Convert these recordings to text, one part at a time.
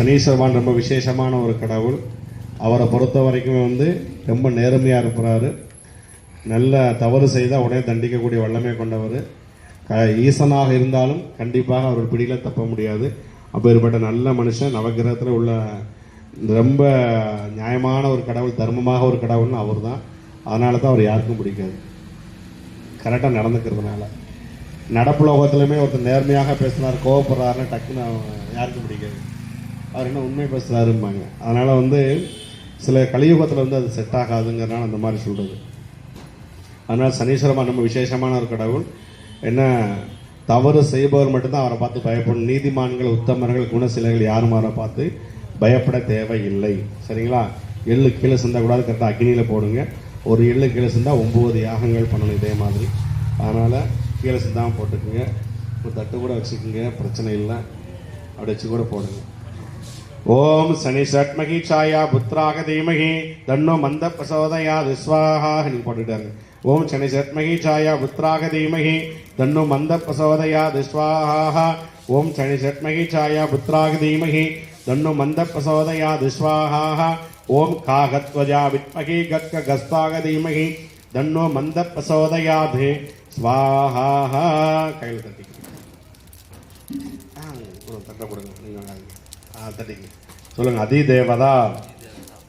சனீஸ்வரவான் ரொம்ப விசேஷமான ஒரு கடவுள். அவரை பொறுத்த வரைக்கும் வந்து ரொம்ப நேர்மையாக இருப்பார். நல்ல தவறு செய்தால் உடனே தண்டிக்கக்கூடிய வல்லமை கொண்டவர். க ஈசனாக இருந்தாலும் கண்டிப்பாக அவர் பிடியில் தப்ப முடியாது. அப்பேற்பட்ட நல்ல மனுஷன் நவகிரகத்தில் உள்ள ரொம்ப நியாயமான ஒரு கடவுள் தர்மமாக ஒரு கடவுள்னு அவர் தான் அதனால தான் அவர் யாருக்கும் பிடிக்காது. கரெக்டாக நடந்துக்கிறதுனால. நடப்பு லோகத்துலையுமே ஒருத்தர் நேர்மையாக பேசுனார் கோவப்படுறாருன்னு டக்குன்னு யாருக்கும் பிடிக்காது. அவர் என்ன உண்மை பேசுகிறாரும்பாங்க அதனால் வந்து சில கலியுகத்தில் வந்து அது செட் ஆகாதுங்கிறனால அந்த மாதிரி சொல்கிறது அதனால் சனீஸ்வரமாக நம்ம விசேஷமான ஒரு கடவுள். என்ன தவறு செய்பவர் மட்டும்தான் அவரை பார்த்து பயப்படணும். நீதிமான்கள் உத்தமர்கள் குணசிலைகள் யாரும் அவரை பார்த்து பயப்பட தேவையில்லை. சரிங்களா? எள்ளு கீழே சிந்தக்கூடாது கரெக்டாக அக்னியில் போடுங்க. ஒரு எள்ளு கீழே சிந்தா ஒம்பது யாகங்கள் பண்ணணும் இதே மாதிரி. அதனால் கீழே சிந்தாமல் போட்டுக்குங்க. ஒரு தட்டு கூட வச்சுக்கோங்க பிரச்சனை இல்லை. அப்படி வச்சு கூட போடுங்க. ஓம் சனி சட்மகி சாயா புத்ராக தீமகி தன்னோ மந்த பிரசோதயா விஸ்வாஹா நீங்க போட்டுட்டாங்க ஓம் சனி சட்மகி சாயா புத்ராக தீமகி தன்னோ மந்த பிரசோதயா விஸ்வாஹா ஓம் சனி சட்மகி சாயா புத்ராக தீமகி தன்னோ மந்த பிரசோதயா விஸ்வாஹா ஓம் காகத்வஜா வித்மகி கத்க கஸ்தாக தீமகி தன்னோ மந்த பிரசோதயாதே ஸ்வாஹா கையில் தட்டிக்க ஆ, கொடுங்க, தட்டை கொடுங்க நீங்கள் வாங்க. ஆ தட்டிங்க சொல்லுங்க அதி தேவதா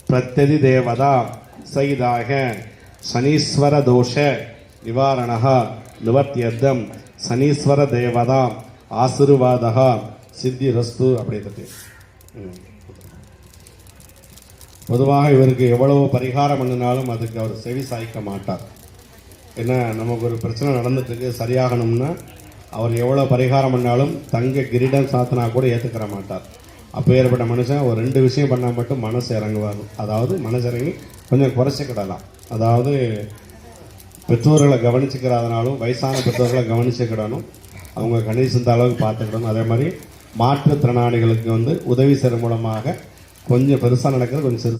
பிரத்யதி தேவதா சைதாக சனீஸ்வர தோஷ நிவாரணா நிவர்த்தியர்த்தம் சனீஸ்வர தேவதா ஆசிர்வாதா சித்தி ரஸ்து அப்படின்றது பொதுவாக இவருக்கு எவ்வளவு பரிகாரம் பண்ணினாலும் அதுக்கு அவர் செவி சாய்க்க மாட்டார். என்ன நமக்கு ஒரு பிரச்சனை நடந்துட்டுருக்கு சரியாகணும்னா அவர் எவ்வளோ பரிகாரம் பண்ணாலும் தங்க கிரீடம் சாத்தினா கூட ஏற்றுக்கிற மாட்டார். அப்போ ஏற்பட்ட மனுஷன் ஒரு ரெண்டு விஷயம் பண்ணால் மட்டும் மனசு இறங்குவார். அதாவது மனசு இறங்கி கொஞ்சம் குறைச்சிக்கிடலாம் அதாவது பெற்றோர்களை கவனிச்சுக்கிறாதனாலும் வயசான பெற்றோர்களை கவனிச்சுக்கிடணும். அவங்க கணிசந்த அளவுக்கு பார்த்துக்கிடணும். அதே மாதிரி மாற்றுத்திறனாளிகளுக்கு வந்து உதவி செய்கிற மூலமாக கொஞ்சம் பெருசாக நடக்கிறது கொஞ்சம் சிறு